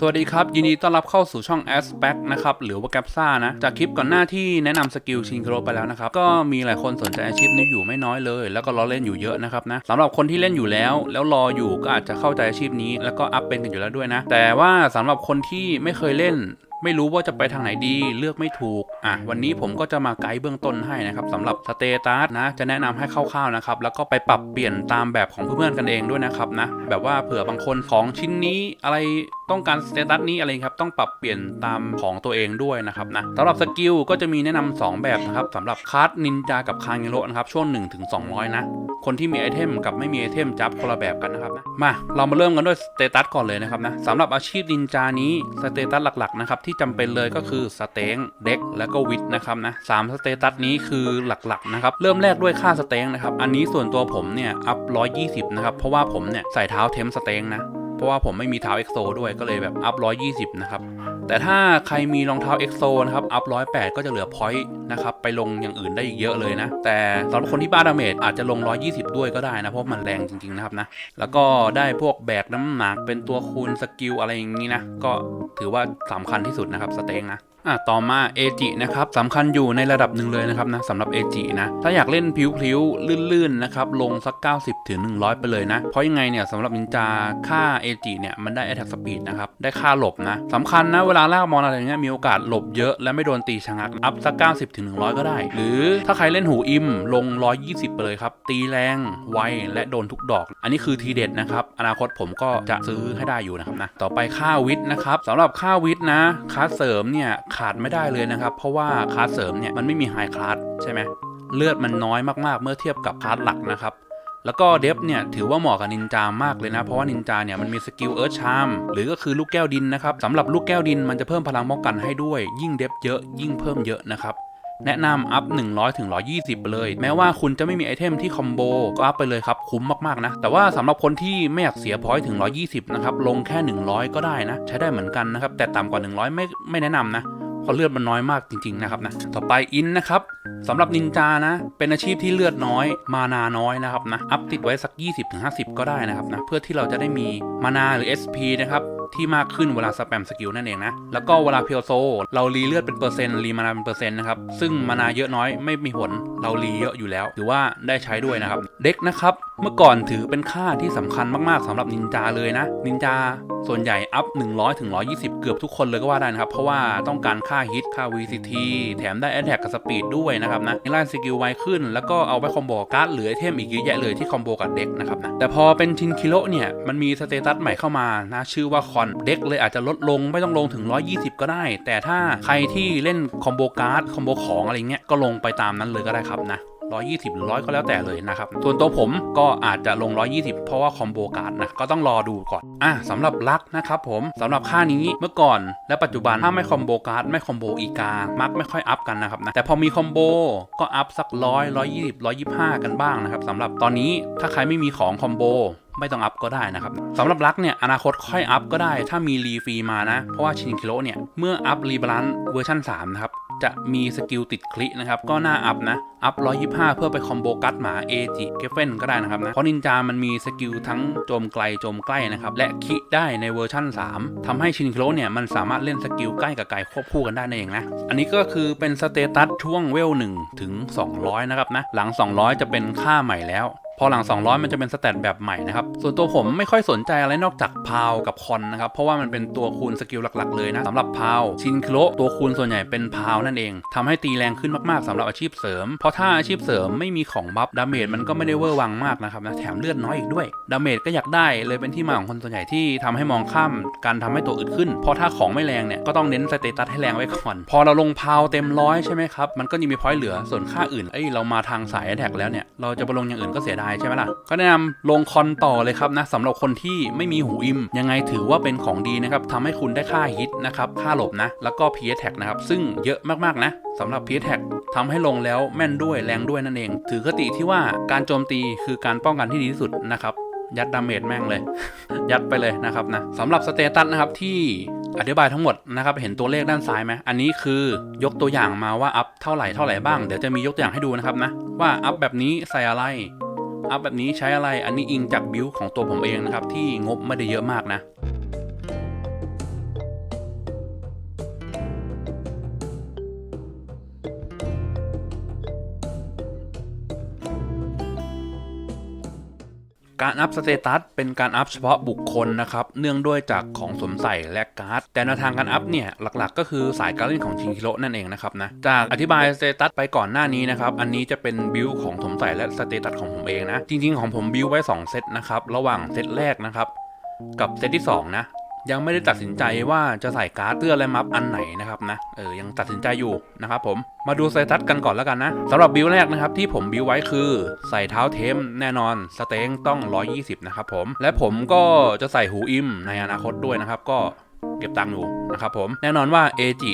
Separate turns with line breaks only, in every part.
สวัสดีครับ ยินดีต้อนรับเข้าสู่ช่อง a s p e c นะครับ หรือว่า g a p s a นะ จากคลิปก่อนหน้าที่แนะนำสกิลชิงโครไปแล้วนะครับ ก็มีหลายคนสนใจอาชีพนี้อยู่ไม่น้อยเลย แล้วก็รอเล่นอยู่เยอะนะครับนะสำหรับคนที่เล่นอยู่แล้ว แล้วรออยู่ก็อาจจะเข้าใจอาชีพนี้ แล้วก็อัพเป็นกันอยู่แล้วด้วยนะ แต่ว่าสำหรับคนที่ไม่เคยเล่นไม่รู้ว่าจะไปทางไหนดีเลือกไม่ถูก อะ วันนี้ผมก็จะมาไกด์เบื้องต้นให้นะครับสำหรับสเตตัสนะ จะแนะนำให้คร่าวๆนะครับ แล้วก็ไปปรับเปลี่ยนตามแบบของเพื่อนๆกันเองด้วยนะครับนะ แบบว่าเผื่อบางคนของชิ้นนี้อะไร ต้องการสเตตัสนี้อะไรครับต้องปรับเปลี่ยนตามของตัวเองด้วยนะครับนะสำหรับสกิลก็จะมีแนะนำสองแบบนะครับสำหรับคาร์ดนินจากับคางเงโรนะครับช่วง1ถึง200 นะ คนที่มีไอเทมกับไม่มีไอเทมจับคนละแบบกันนะครับนะมาเรามาเริ่มกันด้วยสเตตัสก่อนเลยนะครับนะสำหรับอาชีพนินจานี้สเตตัสหลักๆนะครับที่จำเป็นเลยก็คือสเต็งเด็กแล้วก็วิทนะครับนะสามสเตตัสนี้คือหลักๆนะครับเริ่มแรกด้วยค่าสเต็งนะครับอันนี้ส่วนตัวผมเนี่ยอัพ120นะครับเพราะว่าผมเนี่ยใส่เท้าเทมสเต็งนะ เพราะว่าผมไม่มีเท้าเอ็กโซด้วยก็เลยแบบอัพ120นะครับ แต่ถ้าใครมีรองเท้าเอ็กโซนะครับอัพร้อยแก็จะเหลือพอยต์นะครับไปลงอย่างอื่นได้อีกเยอะเลยนะ แต่สำหรับคนที่บ้าดาเมจอาจจะลง120ด้วยก็ได้นะ เพราะมันแรงจริงๆนะครับนะ แล้วก็ได้พวกแบกน้ำหนักเป็นตัวคูณสกิลอะไรอย่างนี้นะก็ถือว่าสำคัญที่สุดนะครับสเต็งนะ อะต่อมาเอจินะครับสำคัญอยู่ในระดับหนึ่งเลยนะครับนะสำหรับเอจินะ ถ้าอยากเล่นพลิ้วๆลื่นๆนะครับลงสัก 90ถึง100 ไปเลยนะ เพราะยังไงเนี่ยสำหรับนินจาค่าเอจิเนี่ยมันได้ attack speed นะครับ ได้ค่าหลบนะสำคัญนะ เวลาลากมอนอะไรเงี้ยมีโอกาสหลบเยอะและไม่โดนตีชะงักอัพสัก 90ถึง100 ก็ได้ หรือถ้าใครเล่นหูอิมลง 120 ไปเลยครับ ตีแรงไวและโดนทุกดอก อันนี้คือทีเด็ดนะครับอนาคตผมก็จะซื้อให้ได้อยู่นะครับนะต่อไปค่าวิทนะครับสำหรับค่าวิทนะคลาเสริมเนี่ยขาดไม่ได้เลยนะครับ เพราะว่าคลาสเสริมเนี่ยมันไม่มีไฮคลาสใช่ไหมเลือดมันน้อยมากๆ เมื่อเทียบกับคลาสหลักนะครับแล้วก็เดฟเนี่ยถือว่าเหมาะกับนินจามากเลยนะ เพราะว่านินจาเนี่ยมันมีสกิลเอิร์ธชามหรือก็คือลูกแก้วดินนะครับสำหรับลูกแก้วดินมันจะเพิ่มพลังป้องกันให้ด้วย ยิ่งเดฟเยอะยิ่งเพิ่มเยอะนะครับแนะนำอัพ 100ถึง120 เลย แม้ว่าคุณจะไม่มีไอเทมที่คอมโบก็อัพไปเลยครับ คุ้มมากๆนะ แต่ว่าสำหรับคนที่ไม่อยากเสียพอยถึง 120 นะครับ ลงแค่ 100 ก็ได้นะ ใช้ได้เหมือนกันนะครับ แต่ต่ำกว่า 100 ไม่ไม่แนะนำนะเราะเลือดมันน้อยมากจริงๆนะครับนะต่อไปอินนะครับสำหรับนินจานะ เป็นอาชีพที่เลือดน้อย มานาน้อยนะครับนะอัพติดไว้สัก 20-50 ก็ได้นะครับนะเพื่อที่เราจะได้มีมานาหรือ SP นะครับ ที่มากขึ้นเวลาสแปมสกิลนั่นเองนะ แล้วก็เวลาเพียวโซ เรารีเลือดเป็นเปอร์เซ็นต์รีมานาเป็นเปอร์เซ็นต์นะครับ ซึ่งมานาเยอะน้อยไม่มีผล เรารีเยอะอยู่แล้ว ถือว่าได้ใช้ด้วยนะครับ เด็กนะครับ เมื่อก่อนถือเป็นค่าที่สำคัญมากๆสำหรับนินจาเลยนะ นินจาส่วนใหญ่อัพ 100ถึง120 เกือบทุกคนเลยก็ว่าได้นะครับ เพราะว่าต้องการค่าฮิตค่า VCT แถมได้ Attack กับสปีดด้วยนะครับนะไล่สกิลไวขึ้น แล้วก็เอาไปคอมโบกับการ์ดหรือไอเทมอีกเยอะแยะเลยที่คอมโบกับเด็กนะครับนะแต่พอเป็นชินคิโลเนี่ยมันมีสเตตัสใหม่เข้ามานะชื่อว่าคอน เด็กเลยอาจจะลดลงไม่ต้องลงถึง 120 ก็ได้ แต่ถ้าใครที่เล่นคอมโบการ์ดคอมโบของอะไรเงี้ยก็ลงไปตามนั้นเลยก็ได้ครับนะ120 หรือ 100 ก็แล้วแต่เลยนะครับ ส่วนตัวผมก็อาจจะลง 120 เพราะว่าคอมโบการ์ดนะ ก็ต้องรอดูก่อน อะสำหรับลักนะครับผมสำหรับค่านี้เมื่อก่อนและปัจจุบัน ถ้าไม่คอมโบการ์ดไม่คอมโบอีกา มักไม่ค่อยอัพกันนะครับนะ แต่พอมีคอมโบก็อัพสัก100 120 125กันบ้างนะครับสำหรับตอนนี้ถ้าใครไม่มีของคอมโบ ไม่ต้องอัพก็ได้นะครับสำหรับลักเนี่ยอนาคตค่อยอัพก็ได้ ถ้ามีรีฟรีมานะ เพราะว่าชินคิโรเนี่ยเมื่ออัพรีบาลานซ์เวอร์ชัน3นะครับจะมีสกิลติดคลินะครับ ก็น่าอัพนะ อัพ 125 เพื่อไปคอมโบกัดหมาเอจิเกฟเฟนก็ได้นะครับนะ เพราะนินจามันมีสกิลทั้งโจมไกลโจมใกล้นะครับ และคิได้ในเวอร์ชั่น 3ทำให้ชินคิโรเนี่ยมันสามารถเล่นสกิลใกล้กับไกลควบคู่กันได้นั่นเองนะ อันนี้ก็คือเป็นสเตตัสช่วงเวล1ถึง 200 นะครับนะ หลัง 200 จะเป็นค่าใหม่แล้ว พอหลัง 200 มันจะเป็นสแตทแบบใหม่นะครับ ส่วนตัวผมไม่ค่อยสนใจอะไรนอกจากพาวกับคอนนะครับ เพราะว่ามันเป็นตัวคูณสกิลหลักๆ เลยนะสำหรับพาวชินคโรตัวคูณส่วนใหญ่เป็นพาวนั่นเองทำให้ตีแรงขึ้นมากๆสำหรับอาชีพเสริม เพราะถ้าอาชีพเสริมไม่มีของบัฟดาเมจมันก็ไม่ได้เวอร์วังมากนะครับนะแถมเลือดน้อยอีกด้วยดาเมจก็อยากได้เลยเป็นที่มาของคนส่วนใหญ่ที่ทำให้มองข้ามการทำให้ตัวอึดขึ้น เพราะถ้าของไม่แรงเนี่ยก็ต้องเน้นสเตตัสให้แรงไว้ก่อน พอเราลงพาวเต็มร้อยใช่ไหมครับมันก็ยังมีพอยต์เหลือส่วนค่าอื่นเอ้ยเรามาทางสายแท็กแล้วเนี่ยเราจะไปลงอย่างอื่นก็เสียดายใช่ไหมล่ะ ก็แนะนำลงคอนต่อเลยครับนะสำหรับคนที่ไม่มีหูอิม ยังไงถือว่าเป็นของดีนะครับทำให้คุณได้ค่าฮิตนะครับค่าหลบนะ แล้วก็ p ีแท็กนะครับ ซึ่งเยอะมากๆนะสำหรับ p ีแท็กทำให้ลงแล้วแม่นด้วยแรงด้วยนั่นเอง ถือคติที่ว่าการโจมตีคือการป้องกันที่ดีที่สุดนะครับยัดดาเมจแม่งเลย ยัดไปเลยนะครับนะสำหรับสเตตัสนะครับที่อธิบายทั้งหมดนะครับเห็นตัวเลขด้านซ้ายไหมอันนี้คือยกตัวอย่างมาว่าอัพเท่าไหร่เท่าไหร่บ้าง เดี๋ยวจะมียกตัวอย่างให้ดูนะครับนะว่าอัพแบบนี้ใส่อะไร อัพแบบนี้ใช้อะไรอันนี้อิงจากบิลของตัวผมเองนะครับที่งบไม่ได้เยอะมากนะ การอัพสเตตัสเป็นการอัพเฉพาะบุคคลนะครับ เนื่องด้วยจากของสวมใส่และการ์ด แต่แนวทางการอัพเนี่ยหลักๆ ก็คือสายการเล่นของชิงคิโร่นั่นเองนะครับนะ จากอธิบายสเตตัสไปก่อนหน้านี้นะครับ อันนี้จะเป็นบิลของสมใส่และสเตตัสของผมเองนะ จริงๆ ของผมบิลไว้ 2 เซตนะครับ ระหว่างเซตแรกนะครับ กับเซตที่ 2 นะ ยังไม่ได้ตัดสินใจว่าจะใส่การ์ดเตื้อและมัฟอันไหนนะครับนะเออยังตัดสินใจอยู่นะครับผมมาดูสเตตัสกันก่อนแล้วกันนะสำหรับบิลแรกนะครับที่ผมบิลไว้คือใส่เท้าเทมแน่นอนสเต็งต้อง 120 นะครับผม และผมก็จะใส่หูอิมในอนาคตด้วยนะครับก็ เก็บตังค์อยู่นะครับผมแน่นอนว่าเอจิ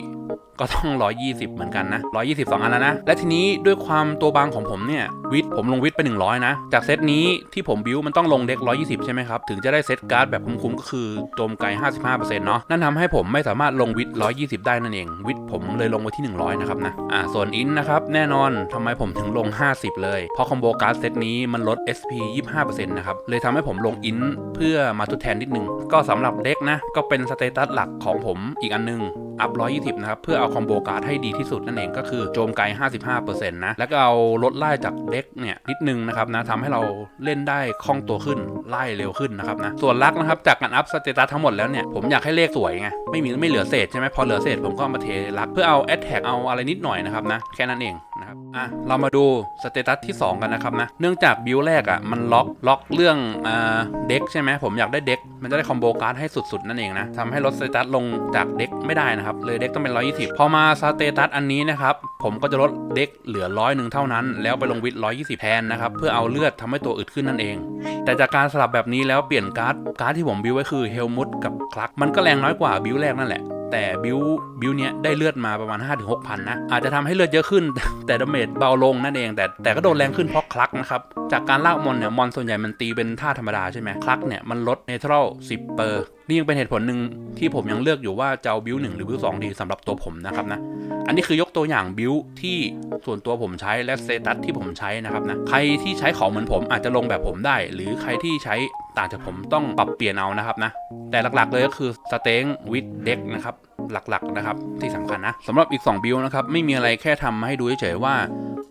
ก็ต้อง 120 เหมือนกันนะ 122 อันแล้วนะ และทีนี้ด้วยความตัวบางของผมเนี่ย วิทผมลงวิทไป 100 นะ จากเซตนี้ที่ผมบิวมันต้องลงเด็ก 120 ใช่ไหมครับ ถึงจะได้เซตการ์ดแบบคุ้มๆ ก็คือโจมไกล 55%เนาะนั่นทำให้ผมไม่สามารถลงวิทย์120 ได้นั่นเอง วิทผมเลยลงไว้ที่ 100 นะครับนะ อ่า ส่วนอินนะครับ แน่นอนทำไมผมถึงลง 50 เลย เพราะคอมโบการ์ดเซตนี้มันลด SP 25%นะครับ เลยทำให้ผมลงอินเพื่อมาทดแทนนิดนึง ก็สำหรับเด็กนะ ก็เป็นสเตตัสหลักของผมอีกอันนึง อัพ 120 นะครับ เพื่อเอาคอมโบการ์ดให้ดีที่สุดนั่นเองก็คือโจมไกล 55%นะ แล้วก็เอาลดไล่จากเด็กเนี่ย นิดนึงนะครับนะทำให้เราเล่นได้คล่องตัวขึ้น ไล่เร็วขึ้นนะครับนะ ส่วนลักนะครับ จากการอัพสเตตัสทั้งหมดแล้วเนี่ย ผมอยากให้เลขสวยไง ไม่มีไม่เหลือเศษใช่ไหมพอเหลือเศษผมก็มาเทลักเพื่อเอาแอดแท็กเอาอะไรนิดหน่อยนะครับนะ แค่นั้นเองนะครับ อะ เรามาดูสเตตัสที่ 2 กันนะครับนะ เนื่องจากบิลแรกอะมันล็อกล็อกเรื่องอ่าเด็กใช่ไหมผมอยากได้เด็กมันจะได้คอมโบการ์ดให้สุดๆนั่นเองนะทำให้ลดสเตตัสลงจากเด็กไม่ได้นะครับ เลยเด็กต้องเป็น 120 พอมาสเตตัสอันนี้นะครับ ผมก็จะลดเด็กเหลือร้อยหนึ่งเท่านั้น แล้วไปลงวิท120 แทนนะครับ เพื่อเอาเลือดทำให้ตัวอึดขึ้นนั่นเอง แต่จากการสลับแบบนี้แล้วเปลี่ยนการ์ดการ์ดที่ผมบิวไว้คือเฮลมุตกับคลักมันก็แรงน้อยกว่าบิวแรกนั่นแหละ แต่บิวบิวเนี้ยได้เลือดมาประมาณ 5 6 0 0 0 นะ อาจจะทำให้เลือดเยอะขึ้น แต่ดาเมจเบาลงนั่นเอง แต่แต่ก็โดนแรงขึ้นเพราะคลักนะครับ จากการลากมอนเนี่ยมอนส่วนใหญ่มันตีเป็นท่าธรรมดาใช่ไหมคลักเนี่ยมันลดเนเทอรัล10 เปอร์ นี่ยังเป็นเหตุผลหนึ่งที่ผมยังเลือกอยู่ว่าจะเอาบิวหนึ่งหรือบิวสองดีสำหรับตัวผมนะครับนะ อันนี้คือยกตัวอย่างบิวที่ส่วนตัวผมใช้และเตตัสที่ผมใช้นะครับนะ ใครที่ใช้ของเหมือนผมอาจจะลงแบบผมได้ หรือใครที่ใช้ ต่างจากผมต้องปรับเปลี่ยนเอานะครับนะ แต่หลักๆเลยก็คือสเต็งวิดเด็กนะครับหลักๆนะครับที่สำคัญนะสำหรับอีก 2 บิลนะครับไม่มีอะไรแค่ทำให้ดูเฉยๆว่า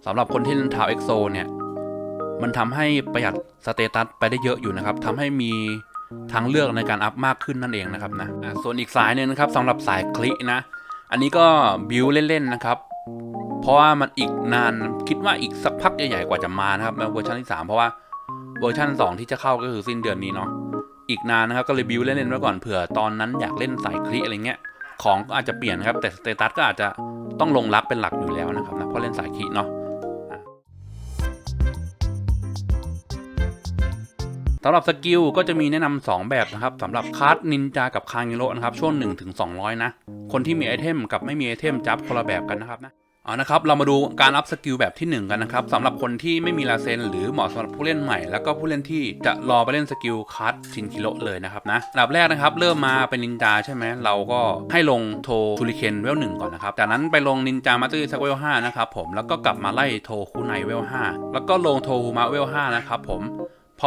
สำหรับคนที่เล่นทาวเอ็กโซเนี่ยมันทำให้ประหยัดสเตตัสไปได้เยอะอยู่นะครับทำให้มีทางเลือกในการอัพมากขึ้นนั่นเองนะครับนะส่วนอีกสายหนึ่งนะครับสำหรับสายคลินะ อันนี้ก็บิวเล่นๆนะครับ เพราะว่ามันอีกนานคิดว่าอีกสักพักใหญ่ๆกว่าจะมานะครับเวอร์ชันที่ 3 เพราะว่า เวอร์ชัน2 ที่จะเข้าก็คือสิ้นเดือนนี้เนาะอีกนานนะครับก็เลยบิวเล่นๆไว้ก่อนเผื่อตอนนั้นอยากเล่นสายคลิอะไรเงี้ยของก็อาจจะเปลี่ยนครับแต่สเตตัสก็อาจจะต้องลงรักเป็นหลักอยู่แล้วนะครับนะเพราะเล่นสายคลิเนาะสำหรับสกิลก็จะมีแนะนำ2แบบนะครับสำหรับคาร์ดนินจากับคาง i โรนะครับช่วง1ถึง200 นะ คนที่มีไอเทมกับไม่มีไอเทมจับคนละแบบกันนะครับนะ เอานะครับ เรามาดูการอัพสกิลแบบที่ 1 กันนะครับสำหรับคนที่ไม่มีลาเซนหรือเหมาะสำหรับผู้เล่นใหม่ แล้วก็ผู้เล่นที่จะรอไปเล่นสกิลคาร์ดชินคิโรเลยนะครับนะอันดับแรกนะครับ เริ่มมาเป็นนินจาใช่ไหมเราก็ให้ลงโทชูริเคนเวลหนึ่งก่อนนะครับ จากนั้นไปลงนินจามาตอร์สักเวลห้านะครับผมแล้วก็กลับมาไล่โทคูไนเวลห้าแล้วก็ลงโทฮูมาเวลห้านะครับผม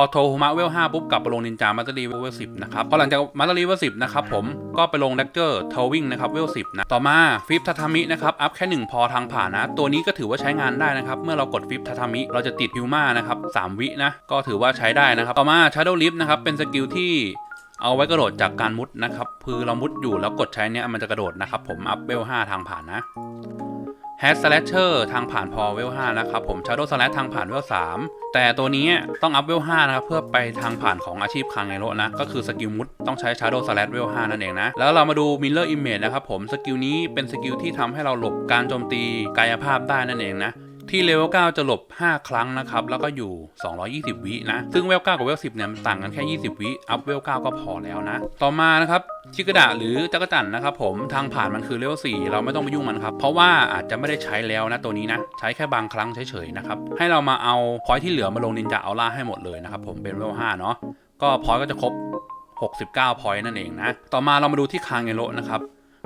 อโทฮมะเวล5ปุ๊บกลับไปลงนินจามาสเตอรีเวล10นะครับพอหลังจากมาสเตอรีเวล10นะครับผมก็ไปลงแดกเกอร์ทวิ่งนะครับเวล10นะต่อมาฟิปทาทามินะครับอัพแค่1พอทางผ่านนะ ตัวนี้ก็ถือว่าใช้งานได้นะครับเมื่อเรากดฟิปทาทามิเราจะติดฮิวมานะครับ3วินะก็ถือว่าใช้ได้นะครับต่อมา Shadow Lift นะครับเป็นสกิลที่เอาไว้กระโดดจากการมุดนะครับคือเรามุดอยู่แล้วกดใช้เนี่ยมันจะกระโดดนะครับผมอัพเวล5ทางผ่านนะ แฮชสแลชเชอร์ทางผ่านพอเวล5นะครับผมชาร์โดสแลชทางผ่านเวล3แต่ตัวนี้ต้องอัพเวล5นะครับเพื่อไปทางผ่านของอาชีพคางไงโรนะ ก็คือสกิลมุดต้องใช้ชาร์โดสแลชเวล5นั่นเองนะ แล้วเรามาดูมิลเลอร์อิมเมจนะครับผมสกิลนี้เป็นสกิลที่ทำให้เราหลบการโจมตีกายภาพได้นั่นเองนะ ที่เลเวล9จะหลบ 5 ครั้งนะครับ แล้วก็อยู่ 220 วินะ ซึ่งเวล9กับเวล10เนี่ยมันต่างกันแค่ 20 วิอัพเวล9ก็พอแล้วนะ ต่อมานะครับชิกระดะหรือจักรจันนะครับผมทางผ่านมันคือเลเวล4เราไม่ต้องไปยุ่งมันครับ เพราะว่าอาจจะไม่ได้ใช้แล้วนะตัวนี้นะ ใช้แค่บางครั้งเฉยๆนะครับ ให้เรามาเอาพอยที่เหลือมาลงนินจาเอาล่าให้หมดเลยนะครับผมเป็นเลเวล5เนาะก็พอยก็จะครบ 69พอยนั่นเองนะ ต่อมาเรามาดูที่คางเงโรนะครับ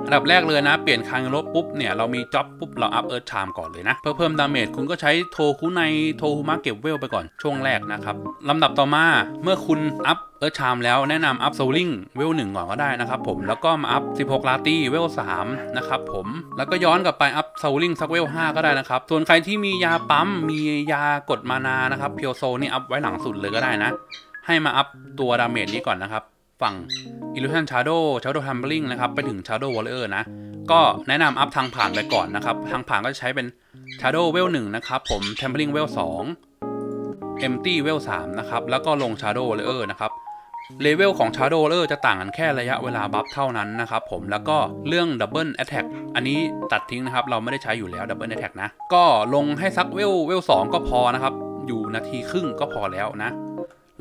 อันดับแรกเลยนะ เปลี่ยนคางลบปุ๊บเนี่ย เรามีจ็อบปุ๊บ เราอัพเอิร์ธชามก่อนเลยนะ เพื่อเพิ่มดาเมจคุณก็ใช้โทคุในโทคุมะเก็บเวลไปก่อนช่วงแรกนะครับลำดับต่อมาเมื่อคุณอัพเอิร์ธชามแล้วแนะนำอัพโซลิงเวลหนึ่งก่อนก็ได้นะครับผมแล้วก็มาอัพ 16 ลาตี้เวล3นะครับผมแล้วก็ย้อนกลับไปอัพโซลิงสักเวล5ก็ได้นะครับส่วนใครที่มียาปั๊มมียากดมานานะครับเพียวโซนี่อัพไว้หลังสุดเลยก็ได้นะ ให้มาอัพตัวดาเมจนี้ก่อนนะครับ ฝั่ง Illusion Shadow Shadow Tumbling นะครับ ไปถึง Shadow Warrior นะ ก็แนะนำอัพทางผ่านไปก่อนนะครับ ทางผ่านก็จะใช้เป็น Shadow w e l 1นะครับผม Tumbling w e l 2 Empty w e l 3นะครับ แล้วก็ลง Shadow Warrior นะครับเลเวลของ Shadow Warrior จะต่างกันแค่ระยะเวลาบัฟเท่านั้นนะครับผมแล้วก็เรื่อง Double Attack อันนี้ตัดทิ้งนะครับ เราไม่ได้ใช้อยู่แล้ว Double Attack นะ ก็ลงให้สักเวลเวล2ก็พอนะครับ อยู่นาทีครึ่งก็พอแล้วนะ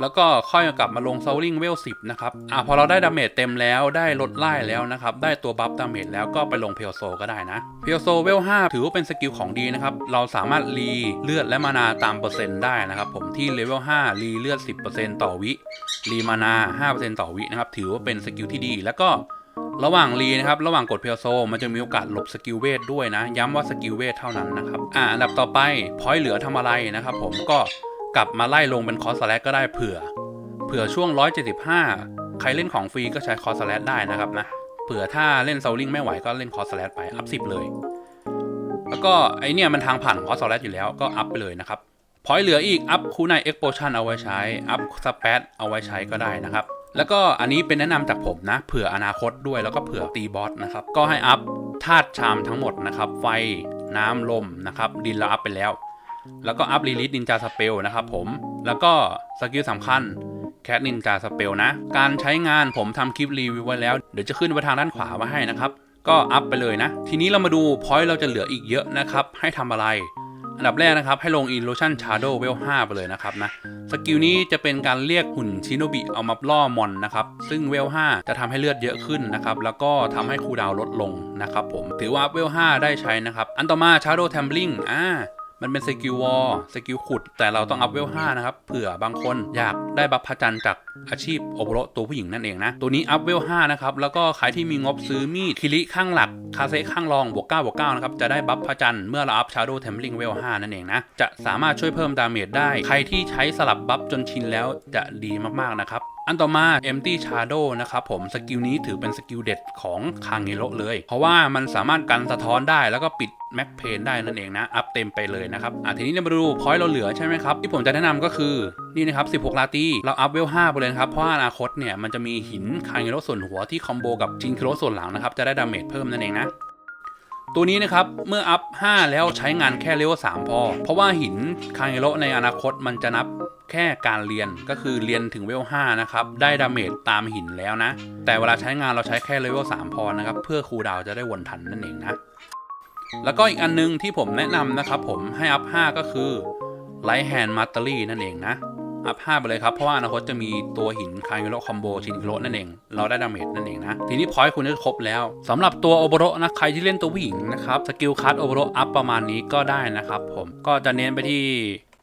แล้วก็ค่อยกลับมาลงเซลลิงเวล10นะครับอ่าพอเราได้ดาเมจเต็มแล้วได้ลดไล่แล้วนะครับ ได้ตัวบัฟดาเมจแล้วก็ไปลงเพลโซก็ได้นะเพลโซเวล5ถือว่าเป็นสกิลของดีนะครับ เราสามารถรีเลือดและมานาตามเปอร์เซ็นต์ได้นะครับ ผมที่เลเวล5รีเลือด 10%ต่อวิรีมานา 5%ต่อวินะครับ ถือว่าเป็นสกิลที่ดีแล้วก็ระหว่างรีนะครับ ระหว่างกดเพลโซ มันจะมีโอกาสหลบสกิลเวทด้วยนะ ย้ำว่าสกิลเวทเท่านั้นนะครับ อ่าอันดับต่อไปพอยเหลือทำอะไรนะครับผมก็ กลับมาไล่ลงเป็นคอสแลกก็ได้เผื่อ เผื่อช่วง 175 ใครเล่นของฟรีก็ใช้คอสแลดได้นะครับนะ เผื่อถ้าเล่นโซลลิงไม่ไหวก็เล่นคอสแลดไปอัพ10เลย แล้วก็ไอเนี่ยมันทางผ่านคอสแลดอยู่แล้วก็อัพไปเลยนะครับพอยเหลืออีกอัพคูไนเอ็กโพชันเอาไว้ใช้อัพสเปซเอาไว้ใช้ก็ได้นะครับแล้วก็อันนี้เป็นแนะนำจากผมนะ เผื่ออนาคตด้วยแล้วก็เผื่อตีบอสนะครับ ก็ให้อัพธาตุชามทั้งหมดนะครับ ไฟน้ำลมนะครับ ดินเราอัพไปแล้ว แล้วก็อัพรีลิสนินจาสเปลนะครับผม แล้วก็สกิลสำคัญแคทนินจาสเปลนะ การใช้งานผมทำคลิปรีวิวไว้แล้ว เดี๋ยวจะขึ้นไว้ทางด้านขวาไว้ให้นะครับ ก็อัพไปเลยนะ ทีนี้เรามาดูพอยต์เราจะเหลืออีกเยอะนะครับ ให้ทำอะไร อันดับแรกนะครับ ให้ลง Illusion Shadow เวล5ไปเลยนะครับนะ สกิลนี้จะเป็นการเรียกหุ่นชิโนบิเอามาล่อมอนนะครับ ซึ่งเวล5จะทำให้เลือดเยอะขึ้นนะครับ แล้วก็ทำให้คูดาวลดลงนะครับผม ถือว่าเวล5ได้ใช้นะครับ อันต่อมา Shadow Tumbling อ่า มันเป็นสกิลวอลสกิลขุด แต่เราต้องอัพเวล5นะครับ เผื่อบางคนอยากได้บัฟพระจันทร์จากอาชีพโอโบโรตัวผู้หญิงนั่นเองนะ ตัวนี้อัพเวล5นะครับ แล้วก็ใครที่มีงบซื้อมีดคิริข้างหลัก คาเซข้างรองบวก9บวก9นะครับ จะได้บัฟพระจันทร์เมื่อเราอัพชาร์โดเทมลิงเวล5นั่นเองนะ จะสามารถช่วยเพิ่มดาเมจได้ ใครที่ใช้สลับบัฟจนชินแล้วจะดีมากๆนะครับ อันต่อมา Empty Shadow นะครับผมสกิลนี้ถือเป็นสกิลเด็ดของคางเงโรเลย เพราะว่ามันสามารถกันสะท้อนได้แล้วก็ปิดแม็กเพนได้นั่นเองนะ อัพเต็มไปเลยนะครับอะทีนี้เรามาดูพอยต์เราเหลือใช่ไหมครับ ที่ผมจะแนะนำก็คือ นี่นะครับ 16 ลาตีเราอัพเวล 5 ไปเลยครับ เพราะอนาคตเนี่ย มันจะมีหินคางเงโรส่วนหัวที่คอมโบกับชินคิโรส่วนหลังนะครับ จะได้ดาเมจเพิ่มนั่นเองนะ ตัวนี้นะครับเมื่ออัพ 5 แล้วใช้งานแค่เลเวล3พอ เพราะว่าหินคางเงโรในอนาคตมันจะนับแค่การเรียนก็คือเรียนถึงเวล 5 นะครับ ได้ดาเมจตามหินแล้วนะ แต่เวลาใช้งานเราใช้แค่เลเวล 3 พอนะครับ เพื่อคูดาวจะได้วนทันนั่นเองนะ แล้วก็อีกอันนึงที่ผมแนะนำนะครับผมให้อัพ 5 ก็คือ Light Hand Mastery นั่นเองนะ อัพ5ไปเลยครับ เพราะว่าอนาคตจะมีตัวหินคายโรคอมโบชินโรนั่นเอง เราได้ดาเมจนั่นเองนะ ทีนี้พอยต์คุณจะครบแล้วสำหรับตัวโอโบโรนะใครที่เล่นตัวผู้หญิงนะครับสกิลคัตโอโบโรอัพประมาณนี้ก็ได้นะครับผมก็จะเน้นไปที่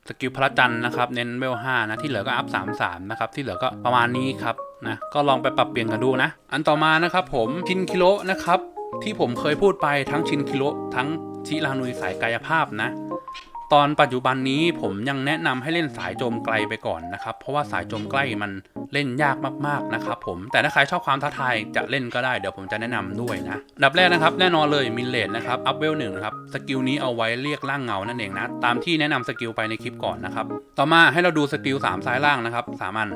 สกิลพระจันทร์นะครับเน้นเวล5นะที่เหลือก็อัพ3 3นะครับที่เหลือก็ประมาณนี้ครับนะก็ลองไปปรับเปลี่ยนกันดูนะ อันต่อมานะครับผมชินคิโรนะครับที่ผมเคยพูดไปทั้งชินคิโรทั้งชิรานุยสายกายภาพนะ ตอนปัจจุบันนี้ผมยังแนะนำให้เล่นสายโจมไกลไปก่อนนะครับ เพราะว่าสายโจมใกล้มันเล่นยากมากๆนะครับผมแต่ถ้าใครชอบความท้าทายจะเล่นก็ได้เดี๋ยวผมจะแนะนำด้วยนะดับแรกนะครับแน่นอนเลยมินเลดนะครับอัพเวลหนึ่งครับสกิลนี้เอาไว้เรียกร่างเงานั่นเองนะตามที่แนะนำสกิลไปในคลิปก่อนนะครับต่อมาให้เราดูสกิล3ซ้ายล่างนะครับสามอัน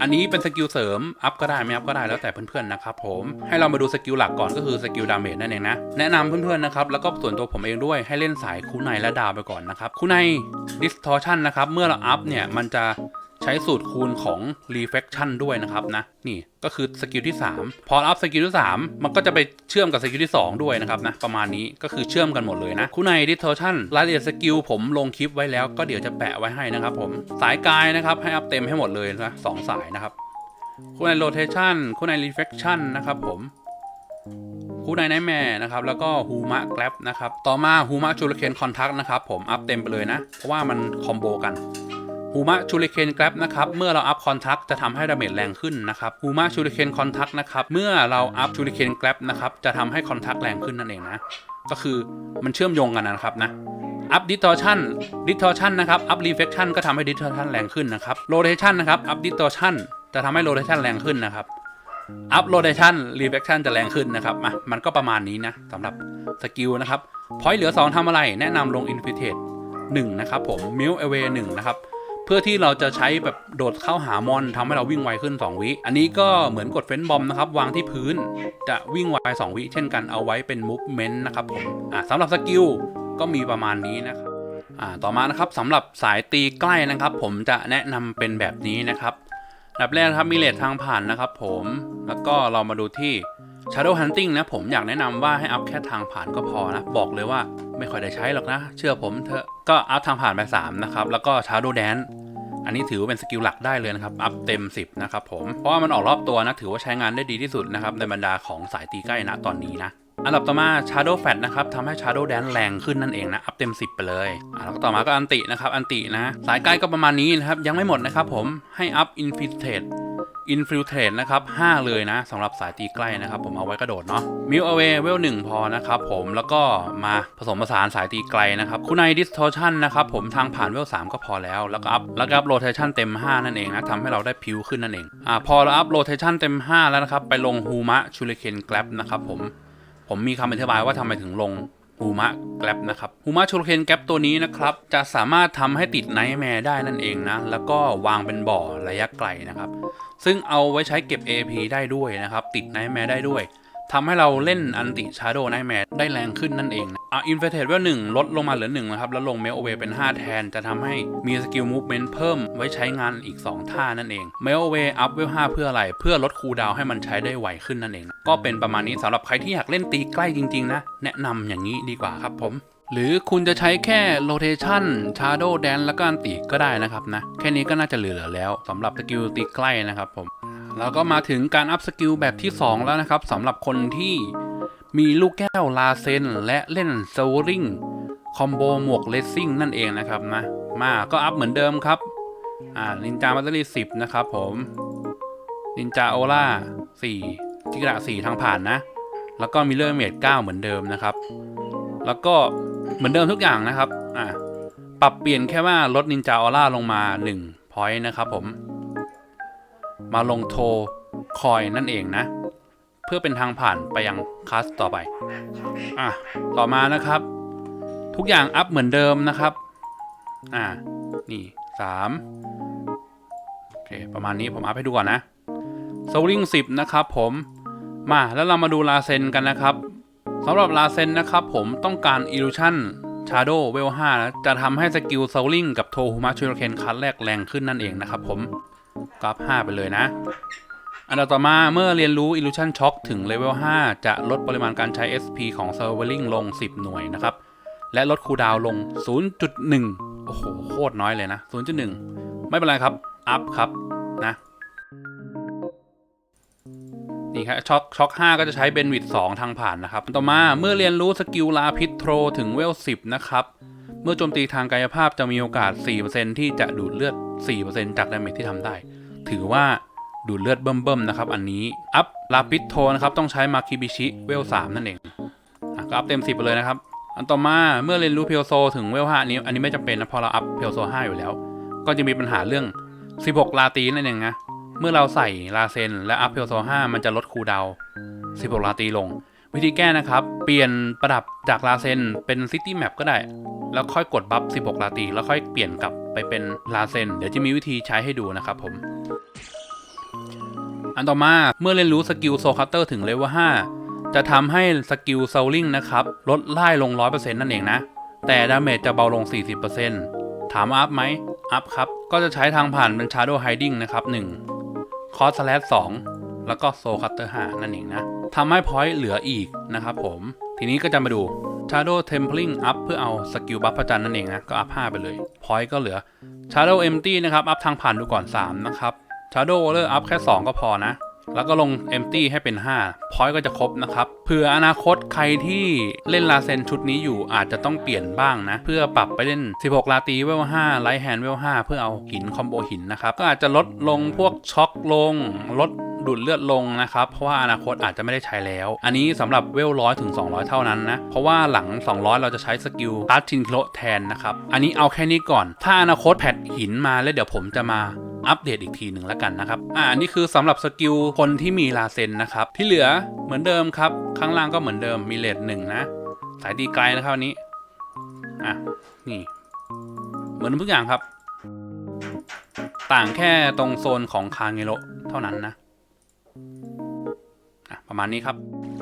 อันนี้เป็นสกิลเสริม อัพก็ได้ไม่อัพก็ได้แล้วแต่เพื่อนๆนะครับผมให้เรามาดูสกิลหลักก่อนก็คือสกิลดาเมจนั่นเองนะแนะนำเพื่อนๆนะครับแล้วก็ส่วนตัวผมเองด้วยให้เล่นสายคูไนและดาวไปก่อนนะครับคูไน distortion นะครับเมื่อเราอัพเนี่ยมันจะ ช้สูตรคูณของ reflection ด้วยนะครับนะนี่ก็คือสกิลที่ 3 พออัพสกิลที่ 3 มันก็จะไปเชื่อมกับสกิลที่ 2 ด้วยนะครับนะประมาณนี้ก็คือเชื่อมกันหมดเลยนะคูไน distortion รายละเอียดสกิลผมลงคลิปไว้แล้วก็เดี๋ยวจะแปะไว้ให้นะครับผมสายกายนะครับให้อัพเต็มให้หมดเลยนะสองสายนะครับคู่ใน rotation คู่ใน reflection นะครับผมคู่ใน nightmare นะครับแล้วก็ฮูมะ grab นะครับต่อมาฮูมะชูรเคนคอนทักนะครับผมอัพเต็มไปเลยนะ เพราะว่ามันคอมโบกัน ฮูมะชูริเคน grab นะครับเมื่อเราอัพคอนทักจะทำให้ดาเมจแรงขึ้นนะครับฮูมะชูริเคนคอนทักนะครับเมื่อเราอัพชูริเคน grab นะครับจะทำให้คอนทักแรงขึ้นนั่นเองนะก็คือมันเชื่อมโยงกันนะครับนะอัพ distortion distortion นะครับอัพ reflection ก็ทำให้ distortion แรงขึ้นนะครับ rotation นะครับอัพ distortion จะทำให้ rotation แรงขึ้นนะครับอัพ rotation reflection จะแรงขึ้นนะครับมามันก็ประมาณนี้นะสำหรับสกิลนะครับพอยเหลือ 2ทำอะไรแนะนำลง infiltrate 1นะครับผม mil away 1นะครับ เพื่อที่เราจะใช้แบบโดดเข้าหามอนทำให้เราวิ่งไวขึ้น 2 วิ อันนี้ก็เหมือนกดเฟ้นบอมนะครับ วางที่พื้นจะวิ่งไว 2 วิ เช่นกันเอาไว้เป็นมูฟเมนต์นะครับผมอ่าสำหรับสกิลก็มีประมาณนี้นะครับอ่าต่อมานะครับสำหรับสายตีใกล้นะครับ ผมจะแนะนำเป็นแบบนี้นะครับอันดับแรกครับมีเลททางผ่านนะครับ ผมแล้วก็เรามาดูที่ Shadow Hunting นะผมอยากแนะนำว่าให้อัพแค่ทางผ่านก็พอนะ บอกเลยว่าไม่ค่อยได้ใช้หรอกนะ เชื่อผมเถอะก็อัพทางผ่านไป 3 นะครับ แล้วก็ Shadow Dance อันนี้ถือว่าเป็นสกิลหลักได้เลยนะครับ อัพเต็ม 10 นะครับผม เพราะว่ามันออกรอบตัวนะ ถือว่าใช้งานได้ดีที่สุดนะครับในบรรดาของสายตีใกล้นะตอนนี้นะ อันดับต่อมา Shadow Fat นะครับทำให้ Shadow Dance แรงขึ้นนั่นเองนะ อัพเต็ม 10 ไปเลยอะแล้วก็ต่อมาก็อันตินะครับ อันตินะ สายใกล้ก็ประมาณนี้นะครับ ยังไม่หมดนะครับผม ให้อัพ Infiltrate อินฟิลเทรตนะครับ 5 เลยนะสำหรับสายตีใกล้นะครับ ผมเอาไว้กระโดดเนาะมิวเอเวเวลหนึ่งพอนะครับผมแล้วก็มาผสมผสานสายตีไกลนะครับ คุณไอดิสทอชันนะครับผมทางผ่านเวล3ก็พอแล้วแล้วก็อัพแล้วก็อัพโรเทชันเต็ม 5 นั่นเองนะทำให้เราได้พิวขึ้นนั่นเองอ่าพอเราอัพโรเทชันเต็ม 5 แล้วนะครับ ไปลงฮูมะชูริเคนแกลบนะครับผม ผมมีคำอธิบายว่าทำไมถึงลงฮูมะแกลบนะครับฮูมะชูรเคนแกลบตัวนี้นะครับ จะสามารถทำให้ติดไนท์แมร์ได้นั่นเองนะ แล้วก็วางเป็นบ่อระยะไกลนะครับ ซึ่งเอาไว้ใช้เก็บ AP ได้ด้วยนะครับ ติดไนท์แมร์ได้ด้วย ทำให้เราเล่นอันติชาโดไนแมร์ได้แรงขึ้นนั่นเองนะอะอินเฟเทดเวลหนึ่งลดลงมาเหลือหนึ่งนะครับ แล้วลงเมลโอเวเป็น 5 แทน จะทำให้มีสกิลมูฟเมนต์เพิ่มไว้ใช้งานอีก 2 ท่านั่นเองเมลโอเวอัพเวล5เพื่ออะไร เพื่อลดคูลดาวให้มันใช้ได้ไวขึ้นนั่นเอง ก็เป็นประมาณนี้สำหรับใครที่อยากเล่นตีใกล้จริง ๆ นะ แนะนำอย่างนี้ดีกว่าครับผมหรือคุณจะใช้แค่ rotation shadow dance แล้วก็อันติก็ได้นะครับนะ แค่นี้ก็น่าจะเหลือแล้วสำหรับสกิลตีใกล้นะครับผม แล้วก็มาถึงการอัพสกิลแบบที่ 2 แล้วนะครับสำหรับคนที่มีลูกแก้วลาเซน และเล่นโซริงคอมโบหมวกเลสซิ่งนั่นเองนะครับนะ มาก็อัพเหมือนเดิมครับ อ่านินจามัตเตอรี่สิบนะครับผม นินจาโอล่าสี่จิกระสี่ทางผ่านนะ แล้วก็มิเลอร์เมดเก้าเหมือนเดิมนะครับ แล้วก็เหมือนเดิมทุกอย่างนะครับ อะปรับเปลี่ยนแค่ว่าลดนินจาออร่าลงมา1 point นะครับผม มาลงโทคอยนั่นเองนะ เพื่อเป็นทางผ่านไปยังคลาสต่อไปอะต่อมานะครับ ทุกอย่างอัพเหมือนเดิมนะครับอะนี่สามโอเคประมาณนี้ผมอัพให้ดูก่อนนะโซลิงสิบนะครับผมมาแล้วเรามาดูลาเซนกันนะครับสำหรับลาเซนนะครับผมต้องการ Illusion Shadow เวล5นะจะทำให้สกิล Soling กับโทฮูมะชูรเคนคัดแรกแรงขึ้นนั่นเองนะครับผม กราฟ5 ไปเลยนะ อันดับต่อมาเมื่อเรียนรู้ Illusion Shock ถึงเลเวล5 จะลดปริมาณการใช้ SP ของ s e r v e r i n g ลง 10 หน่วยนะครับ และลดคูดาวลง 0.1 โอ้โห โคตรน้อยเลยนะ 0.1 ไม่เป็นไรครับ อัพครับนะนี่ครับช็อคช็อค5ก็จะใช้เบนวิด2ทางผ่านนะครับ ต่อมาเมื่อเรียนรู้สกิลลาพิษโทรถึงเวล10 นะครับ มื่อโจมตีทางกายภาพจะมีโอกาส 4%ที่จะดูดเลือด 4%จากดาเมจที่ทำได้ ถือว่าดูดเลือดเบิ่มๆนะครับ อันนี้ อัพลาพิษโทนะครับ ต้องใช้มาคิบิชิเวล 3 นั่นเองอะก็อัพเต็ม 10 ไปเลยนะครับ อันต่อมาเมื่อเรียนรู้เพียวโซถึงเวล 5 อันนี้ อันนี้ไม่จำเป็นนะพอเราอัพเพียวโซ 5 อยู่แล้ว ก็จะมีปัญหาเรื่อง 16 ลาตีนั่นเองนะเมื่อเราใส่ลาเซนและอัพเพลโซ 5 มันจะลดคูดาว 16 ลาตีลง วิธีแก้นะครับ เปลี่ยนประดับจากลาเซนเป็นซิตี้แมปก็ได้ แล้วค่อยกดบัฟ 16ลาตีแล้วค่อยเปลี่ยนกลับไปเป็นลาเซน เดี๋ยวจะมีวิธีใช้ให้ดูนะครับผม อันต่อมาเมื่อเรียนรู้สกิลโซคัตเตอร์ถึงเลเวล5จะทำให้สกิลโซลลิงนะครับ ลดไล่ลง 100%นั่นเองนะ แต่ดาเมจจะเบาลง 40%ถามว่าอัพไหมอัพครับ ก็จะใช้ทางผ่านเป็น Shadow Hiding นะครับ 1 คอสแลสสองแล้วก็โซคัตเตอร์ห้านั่นเองนะทำให้พอยต์เหลืออีกนะครับผม ทีนี้ก็จะมาดู Shadow Templing Up เพื่อเอาสกิลบัฟพระจันทร์นั่นเองนะ ก็อัพ5ไปเลย พอยต์ก็เหลือ Shadow Empty นะครับ อัพทางผ่านดูก่อน 3 นะครับ Shadow Waller อัพแค่ 2 ก็พอนะ แล้วก็ลง Empty ให้เป็น 5 พอยต์ก็จะครบนะครับ เผื่ออนาคตใครที่เล่นลาเซนชุดนี้อยู่อาจจะต้องเปลี่ยนบ้างนะ เพื่อปรับไปเล่น 16 ลาตีเวล5ไลท์แฮนด์เวล5เพื่อเอาหินคอมโบหินนะครับ ก็อาจจะลดลงพวกช็อคลง ลด ดูดเลือดลงนะครับ เพราะว่าอนาคตอาจจะไม่ได้ใช้แล้ว อันนี้สำหรับเวลร้อยถึง 200 เท่านั้นนะ เพราะว่าหลัง 200 เราจะใช้สกิลตัดชินโครแทนนะครับ อันนี้เอาแค่นี้ก่อน ถ้าอนาคตแพทหินมาแล้วเดี๋ยวผมจะมาอัปเดตอีกทีหนึ่งแล้วกันนะครับ อ่าอันนี้คือสำหรับสกิลคนที่มีลาเซนนะครับ ที่เหลือเหมือนเดิมครับ ข้างล่างก็เหมือนเดิม มีเลทหนึ่งนะ สายดีไกลนะครับนี้ อะ นี่ เหมือนทุกอย่างครับ ต่างแค่ตรงโซนของคาเงโรเท่านั้นนะ ประมาณนี้ครับ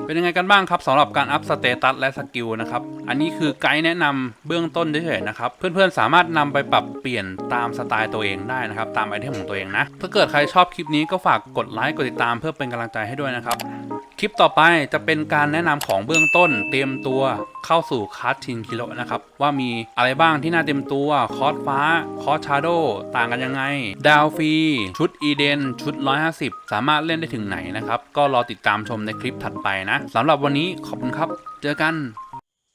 เป็นยังไงกันบ้างครับสำหรับการอัพสเตตัสและสกิลนะครับ อันนี้คือไกด์แนะนำเบื้องต้นเฉยๆนะครับ เพื่อนๆสามารถนำไปปรับเปลี่ยนตามสไตล์ตัวเองได้นะครับ ตามไอเทมของตัวเองนะ ถ้าเกิดใครชอบคลิปนี้ก็ฝากกดไลค์กดติดตามเพื่อเป็นกำลังใจให้ด้วยนะครับ คลิปต่อไปจะเป็นการแนะนำของเบื้องต้น เตรียมตัวเข้าสู่คาร์ทินคิโลนะครับ ว่ามีอะไรบ้างที่น่าเตรียมตัว คอสฟ้า คอร์สชาโดต่างกันยังไง ดาวฟรี ชุดอีเดน ชุด 150 สามารถเล่นได้ถึงไหนนะครับ ก็รอติดตามชมในคลิปถัดไปนะสำหรับวันนี้ขอบคุณครับ เจอกัน